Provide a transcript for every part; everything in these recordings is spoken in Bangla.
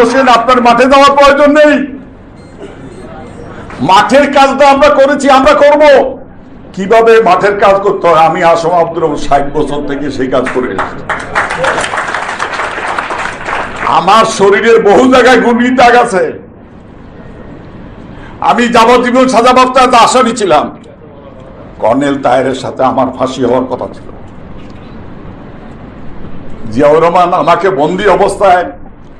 হোসেন, আপনার মাঠে যাওয়ার প্রয়োজন নেই। মাঠের কাজটা আমরা করেছি, আমরা করব। কীভাবে মাঠের কাজ করতে হয়? আমি আসম রহমান ষাট বছর থেকে সেই কাজ করে এসেছি। আমার শরীরের বহু জায়গায় গুলি দাগ আছে। আমি যাবজ্জীবন সাজাপ্রাপ্ত আসামি ছিলাম। কর্নেল তায়ের সাথে আমার ফাঁসি হওয়ার কথা ছিল। জিয়াউর রহমান আমাকে বন্দি অবস্থায়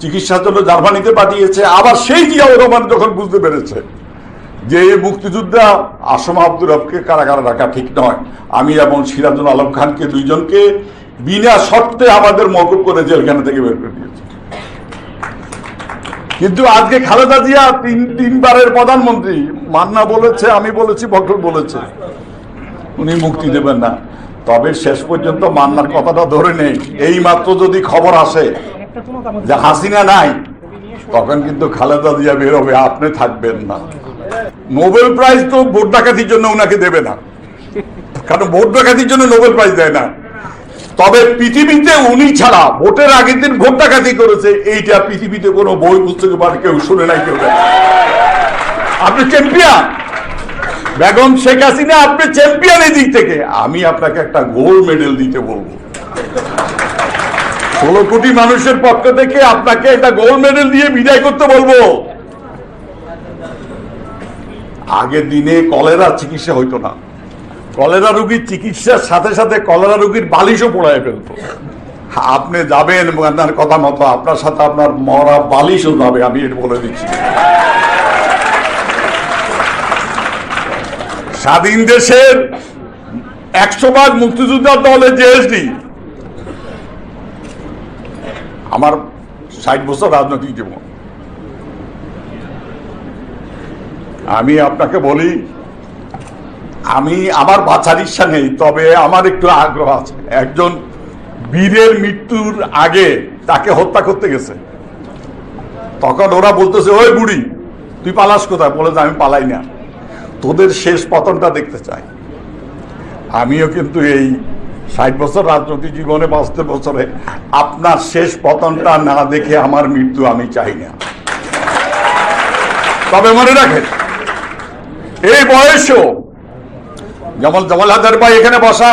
চিকিৎসার জন্য জার্মানিতে পাঠিয়েছে। আবার সেই জিয়াউর রহমান যখন বুঝতে পেরেছে যে এই মুক্তিযোদ্ধা আসম আব্দুর রবকে কারাগারে রাখা ঠিক নয়, আমি এবং সিরাজুল আলম খানকে দুইজনকে বিনা শর্তে আমাদের মকুব করে জেলখানা থেকে বের করে দিয়েছে। কিন্তু আজকে খালেদা জিয়া তিন, তিনবারের প্রধানমন্ত্রী, মান্না বলেছে, আমি বলেছি বকর বলেছে, উনি মুক্তি দেবেন না। তবে শেষ পর্যন্ত মান্নার কথাটা ধরে নেই। এই মাত্র যদি খবর আসে যে হাসিনা নাই তখন কিন্তু খালেদা জিয়া বেরোবে আপনি থাকবেন না। নোবেল প্রাইজ তো ভোট ডাকাতির জন্য ওনাকে দেবে না। কারণ ভোট ডাকাতির জন্য নোবেল প্রাইজ দেয় না। তবে পৃথিবীতে উনি ছাড়া ভোটের আগের দিন ভোট ডাকাতি করেছে এইটা পৃথিবীতে কোনো বই পুস্তকে বা কেউ শুনে নাই কেউ আপনি চ্যাম্পিয়ন বেগম শেখ হাসিনা আপনি চ্যাম্পিয়ন এই দিক থেকে। আমি আপনাকে একটা গোল্ড মেডেল দিতে বলব। ষোলো কোটি মানুষের পক্ষ থেকে আপনাকে একটা গোল্ড মেডেল দিয়ে বিদায় করতে বলব। আগের দিনে কলেরা চিকিৎসা হইতো না। কলেরা রোগীর চিকিৎসার সাথে সাথে কলেরা রোগীর বালিশও পড়ায় ফেলতো। আপনি যাবেন আপনার কথা মতো আপনার সাথে আপনার মরা বালিশও যাবে, আমি এটা বলে দিচ্ছি। স্বাধীন দেশের একশো ভাগ মুক্তিযোদ্ধার দলের জেএসডি আমার ষাট বছর রাজনৈতিক জীবন। আমি আপনাকে বলি, আমি আমার বাঁচার ইচ্ছা নেই, তবে আমার একটু আগ্রহ আছে। একজন বীরের মৃত্যুর আগে তাকে হত্যা করতে গেছে। তখন ওরা বলতেছে, ওই বুড়ি, তুই পালাস কোথায়? বলে আমি পালাই না। তোদের শেষ পতনটা দেখতে চাই। আমিও কিন্তু এই ষাট বছর রাজনৈতিক জীবনে বাঁচতে বছরে আপনার শেষ পতনটা না দেখে আমার মৃত্যু আমি চাই না। তবে মনে রাখেন, এই বয়সেও যেমন জামাল হাজার ভাই এখানে বসা,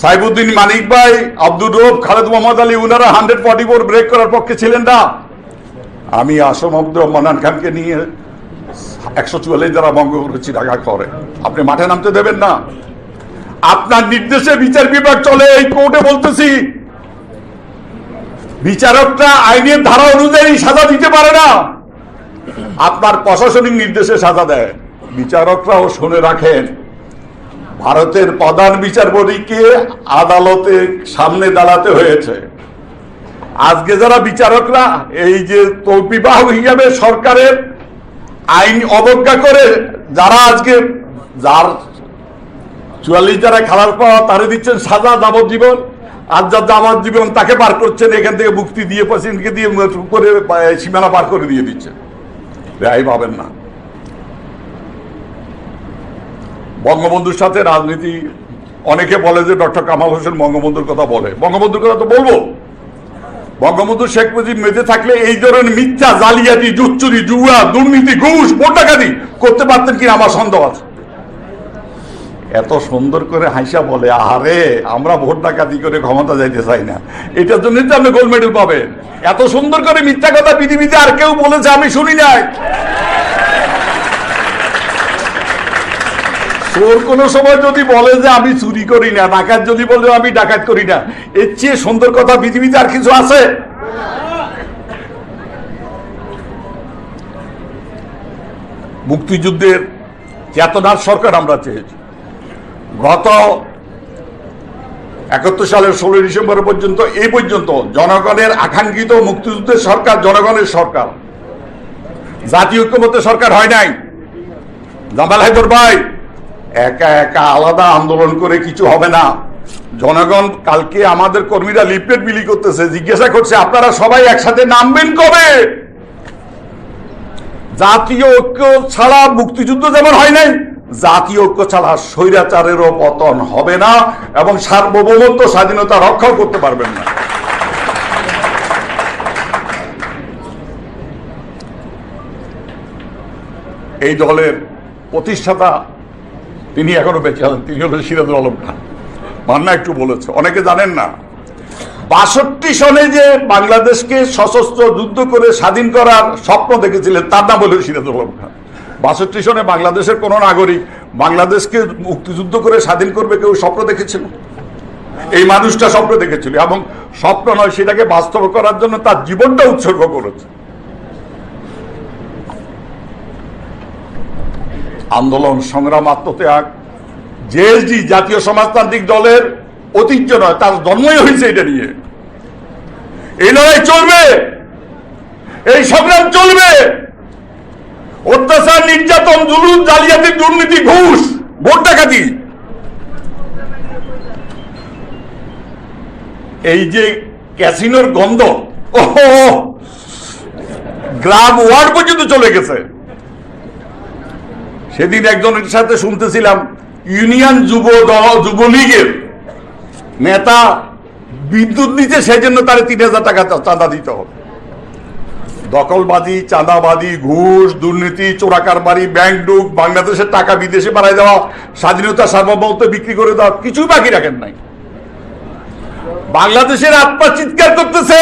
সাইবুদ্দিন মানিক ভাই, আব্দুর রব, খালেদ মোহাম্মদ আলী, উনারা হান্ড্রেড ফর্টি ফোর ব্রেক করার পক্ষে ছিলেন না। আমি আসম আব্দুর রহমান খানকে নিয়ে একশো চুয়াল্লিশ দ্বারা ভঙ্গ করেছি ঢাকা করে। আপনি মাঠে নামতে দেবেন না। আপনার নির্দেশে বিচার বিভাগ চলে, এই কোর্টে বলতেছি। বিচারকরা আইনের ধারা অনুযায়ী সাজা দিতে পারে না। আপনার প্রশাসনিক নির্দেশে সাজা দেয়। বিচারকরাও শুনে রাখেন, ভারতের প্রধান বিচারপতিকে আদালতে সামনে দাঁড়াতে হয়েছে। আজকে যারা বিচারকরা, এই যে তৌপিবাহ হিসাবে সরকারের আইন অবজ্ঞা করে, যারা আজকে, যার চুয়াল্লিশ যারা খেলার পর তারে দিচ্ছেন সাজা যাবজ্জীবন। আর যার যাবজ্জীবন তাকে পার করছেন, এখান থেকে মুক্তি দিয়ে পেশেন্টকে দিয়ে করে সীমানা পার করে দিয়ে দিচ্ছেন। রেহাই পাবেন না। বঙ্গবন্ধুর সাথে রাজনীতি, অনেকে বলে যে ডক্টর কামাল হোসেন বঙ্গবন্ধুর কথা বলে। বঙ্গবন্ধুর কথা তো বলব। বঙ্গবন্ধু শেখ মুজিব মেজে থাকলে এই ধরনের মিথ্যা, জালিয়াতি, জুচ্চুরি, জুয়া, দুর্নীতি, ঘুষ ভোট করতে পারতেন কিনা আমার সন্দেহ আছে। এত সুন্দর করে হাইসা বলে আরে আমরা ভোট ডাকাতি করে ক্ষমতা যাইতে চাই না। এটার জন্যই তো আপনি গোল্ড মেডেল পাবেন। এত সুন্দর করে মিথ্যা কথা পৃথিবীতে আর কেউ বলেছে, আমি শুনি নাই। তোর কোন সময় যদি বলে যে আমি চুরি করি না, ডাকাত যদি বলে আমি ডাকাত করি না, এর চেয়ে সুন্দর কথা পৃথিবীতে আর কিছু আছে? মুক্তিযুদ্ধের চেতনার সরকার আমরা চেয়েছি। গত একাত্তর সালের ষোলোই ডিসেম্বর পর্যন্ত এই পর্যন্ত জনগণের আকাঙ্ক্ষিত মুক্তিযুদ্ধের সরকার জনগণের সরকার। জাতীয় ঐক্যমত্য সরকার হয় নাই। জামাল হায়দর ভাই, একা একা আলাদা আন্দোলন করে কিছু হবে না। জনগণ কালকে আমাদের কর্মীরা লিফলেট বিলি করতেছে, জিজ্ঞাসা করছে, আপনারা সবাই একসাথে নামবেন কবে? জাতীয় ঐক্য ছাড়া মুক্তিযুদ্ধ যেমন হয় নাই জাতীয় ঐক্য ছাড়া স্বৈরাচারেরও পতন হবে না এবং সার্বভৌমত্ব, স্বাধীনতা রক্ষাও করতে পারবেন না। এই দলের প্রতিষ্ঠাতা তিনি এখনও বেঁচে আছেন, তিনি হলেন সিরাজুল আলম খান। মান্না একটু বলেছে, অনেকে জানেন না। বাষট্টি সনে যে বাংলাদেশকে সশস্ত্র যুদ্ধ করে স্বাধীন করার স্বপ্ন দেখেছিলেন, তার নাম হলেন সিরাজুল আলম খান। বাষট্টি সনে বাংলাদেশের কোন নাগরিক বাংলাদেশকে মুক্তিযুদ্ধ করে স্বাধীন করবে কেউ স্বপ্ন দেখেছিল? এই মানুষটা স্বপ্ন দেখেছিল এবং স্বপ্ন নয়, সেটাকে বাস্তব করার জন্য তার জীবনটা উৎসর্গ করেছে। আন্দোলন, সংগ্রাম, আত্মত্যাগ, জেএসডি, জাতীয় সমাজতান্ত্রিক দলের ঐতিহ্য নয়, তার জন্মই হয়েছে এটা নিয়ে। এই লড়াই চলবে, এই সংগ্রাম চলবে। অত্যাচার নির্যাতন, জুলুম, জালিয়াতি, দুর্নীতি, ঘুষ, ভোট ডাকাতি। এই যে ক্যাসিনোর গন্ধ ও গ্রাম ওয়ার্ড পর্যন্ত চলে গেছে। সেদিন একজনের সাথে শুনতেছিলাম, ইউনিয়ন যুব যুবলীগের নেতা বিদ্যুৎ নিচ্ছে সেই জন্য তার তিন হাজার টাকা চাঁদা দিতে হবে। দখলবাজি, চাঁদাবাজি, ঘুষ, দুর্নীতি চোরাকারবারি ব্যাংক ডুক বাংলাদেশের টাকা বিদেশে বাড়াই দেওয়া, স্বাধীনতা সার্বভৌমত্ব বিক্রি করে দেওয়া, কিছুই বাকি রাখেন নাই। বাংলাদেশের আত্মা চিৎকার করতেছে।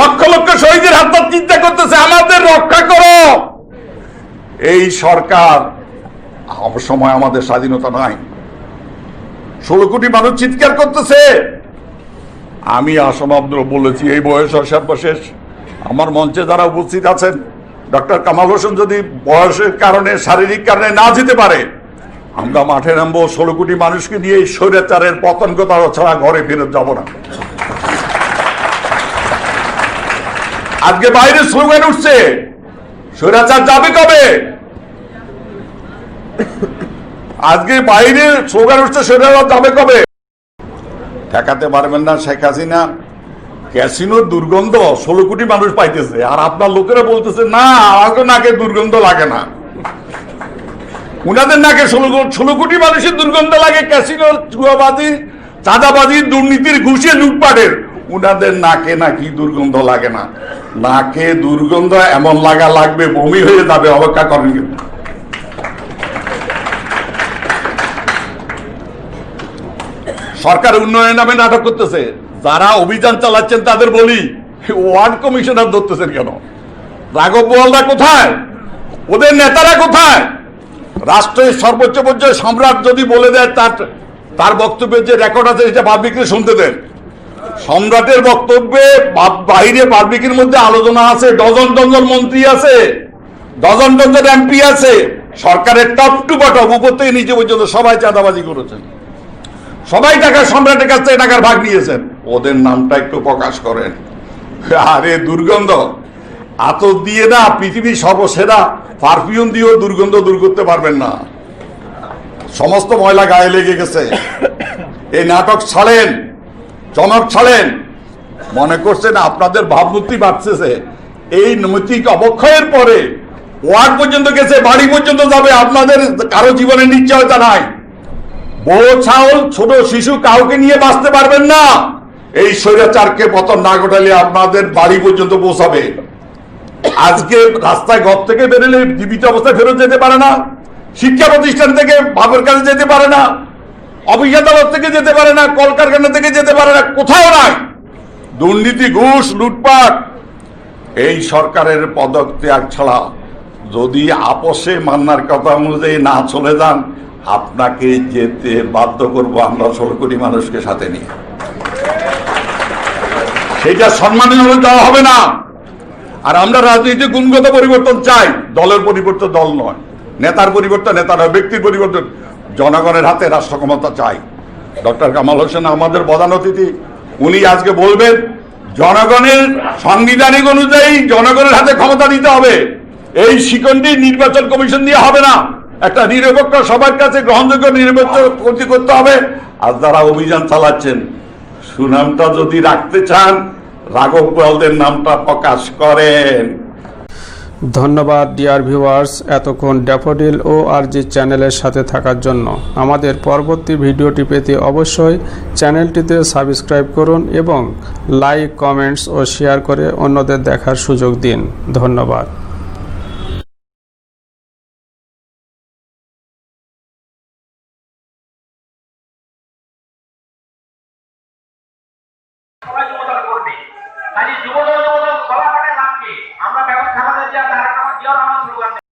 লক্ষ লক্ষ শহীদের আত্মা চিন্তা করতেছে। আমাদের রক্ষা করো। এই সরকার সময় আমাদের স্বাধীনতা নাই। ষোলো কোটি মানুষ চিৎকার করতেছে। আমি অসমাপ্ত বলেছি, এই বয়স সর্বশেষ। আমার মঞ্চে যারা উপস্থিত আছেন, ডক্টর কামাল হোসেন যদি বয়সের কারণে, শারীরিক কারণে না যেতে পারে, আমরা মাঠে নামবো, ষোলো কোটি মানুষকে নিয়ে স্বৈরাচারের পতন কথা ছাড়া ঘরে ফেরত যাব না। আজকে বাইরে স্লোগান উঠছে, স্বৈরাচার যাবে কবে? আজকে বাইরে স্লোগান উঠছে, স্বৈরাচার যাবে কবে? ঠেকাতে পারবেন না শেখ হাসিনা। ক্যাসিনোর দুর্গন্ধ ষোলো কোটি মানুষ পাইতেছে। আর আপনার লোকেরা বলতেছে, না আমাকে নাকে দুর্গন্ধ লাগে না। উনাদের নাকে ষোলো ষোলো কোটি মানুষের দুর্গন্ধ লাগে, ক্যাসিনোর চুয়াবাজি চাঁদাবাজি দুর্নীতির ঘুষে লুটপাটের। উনাদের নাকে নাকি দুর্গন্ধ লাগে না। নাকে দুর্গন্ধ এমন লাগা লাগবে, বমি হয়ে যাবে অপেক্ষা করেন সরকার উন্নয়নের নামে নাটক করতেছে। যারা অভিযান চালাচ্ছেন তাদের বলি, ওয়ার্ড কমিশনার ধরতেছেন কেন? রাঘব বোয়ালরা কোথায়? ওদের নেতারা কোথায়? রাষ্ট্রের সর্বোচ্চ পর্যায়ে সম্রাট যদি বলে দেয় তার তার বক্তব্যের যে রেকর্ড আছে, সেটা পাবলিককে শুনতে দেন। সম্রাটের বক্তব্যে বাইরে পাবলিকের মধ্যে আলোচনা আছে, ডজন ডজন মন্ত্রী আছে, ডজন ডজন এমপি আছে। সরকারের টপ টু বটম উপর থেকে নিচে পর্যন্ত সবাই চাঁদাবাজি করেছেন। সবাই টাকা সম্রাটের কাছ থেকে টাকার ভাগ নিয়েছেন। ওদের নামটা একটু প্রকাশ করেন। আরে দুর্গন্ধ আতর দিয়ে না পৃথিবীর সর্বসেরা পারফিউম দিয়েও দুর্গন্ধ দূর করতে পারবেন না। সমস্ত ময়লা গায়ে লেগে গেছে। এই নাটক ছাড়েন চমক ছাড়েন। মনে করছেন আপনাদের ভাবমূর্তি বাড়তেছে। এই নৈতিক অবক্ষয়ের পরে ওয়ার্ড পর্যন্ত গেছে, বাড়ি পর্যন্ত যাবে, আপনাদের কারও জীবনের নিশ্চয়তা নাই। বড় ছাউল ছোট শিশু কাউকে নিয়ে বাঁচতে পারবেন না। এই স্বৈরাচারকে পতন না ঘটালে আপনাদের বাড়ি পর্যন্ত পৌঁছাবে। আজকে রাস্তায় ঘর থেকে বেরোলে জীবিত অবস্থায় ফেরত যেতে পারে না, শিক্ষা প্রতিষ্ঠান থেকে বাপের কাছে যেতে পারে না, অফিস আদালত থেকে যেতে পারে না, কলকারখানা থেকে যেতে পারে না, কোথাও নাই। দুর্নীতি, ঘুষ, লুটপাট, এই সরকারের পদত্যাগ ছাড়া যদি আপোষে মান্নার কথা অনুযায়ী না চলে যান, আপনাকে যেতে বাধ্য করব আমরা ষোলো কোটি মানুষকে সাথে নিয়ে। সেটা সম্মানীয় হলে দেওয়া হবে না। আর আমরা রাজনীতি গুণগত পরিবর্তন চাই। দলের পরিবর্তন দল নয়। নেতার পরিবর্তন নেতা নয়, ব্যক্তির পরিবর্তন। জনগণের হাতে রাষ্ট্র ক্ষমতা চাই। ডক্টর কামাল হোসেন আমাদের প্রধান অতিথি, উনি আজকে বলবেন, জনগণের সাংবিধানিক অনুযায়ী জনগণের হাতে ক্ষমতা দিতে হবে। এই শিকনটি নির্বাচন কমিশন দিয়ে হবে না। একটা নিরপেক্ষ সবার কাছে গ্রহণযোগ্য নির্বাচন করতে হবে। আর যারা অভিযান চালাচ্ছেন, সুনামটা যদি রাখতে চান রাঘব গোয়ালদের নামটা প্রকাশ করেন। ধন্যবাদ, ডিয়ার ভিউয়ার্স, এতক্ষণ ড্যাফোডিল ও আরজি চ্যানেলের সাথে থাকার জন্য। আমাদের পরবর্তী ভিডিওটি পেতে অবশ্যই চ্যানেলটিতে সাবস্ক্রাইব করুন এবং লাইক, কমেন্টস ও শেয়ার করে অন্যদের দেখার সুযোগ দিন। ধন্যবাদ।